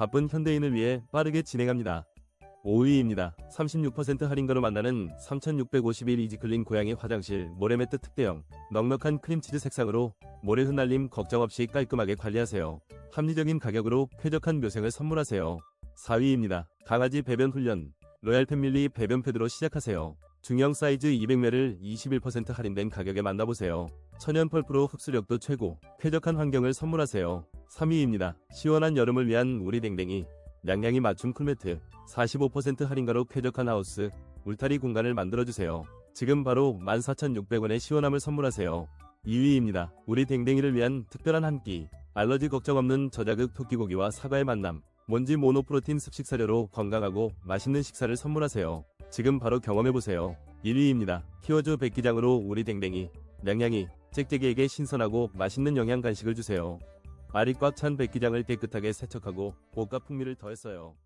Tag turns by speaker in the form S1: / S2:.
S1: 바쁜 현대인을 위해 빠르게 진행합니다. 5위입니다. 36% 할인가로 만나는 3651 이지클린 고양이 화장실 모래매트 특대형 넉넉한 크림치즈 색상으로 모래 흩날림 걱정 없이 깔끔하게 관리하세요. 합리적인 가격으로 쾌적한 묘생을 선물하세요. 4위입니다. 강아지 배변 훈련 로얄 패밀리 배변 패드로 시작하세요. 중형 사이즈 200ml 21% 할인된 가격에 만나보세요. 천연 펄프로 흡수력도 최고, 쾌적한 환경을 선물하세요. 3위입니다. 시원한 여름을 위한 우리 댕댕이, 냥냥이 맞춤 쿨매트, 45% 할인가로 쾌적한 하우스, 울타리 공간을 만들어주세요. 지금 바로 14,600원의 시원함을 선물하세요. 2위입니다. 우리 댕댕이를 위한 특별한 한 끼, 알러지 걱정 없는 저자극 토끼고기와 사과의 만남, 먼지 모노프로틴 습식 사료로 건강하고 맛있는 식사를 선물하세요. 지금 바로 경험해보세요. 1위입니다. 키워줘 백기장으로 우리 댕댕이, 냥냥이, 짹짹이에게 신선하고 맛있는 영양 간식을 주세요. 알이 꽉찬 백기장을 깨끗하게 세척하고 볶아 풍미를 더했어요.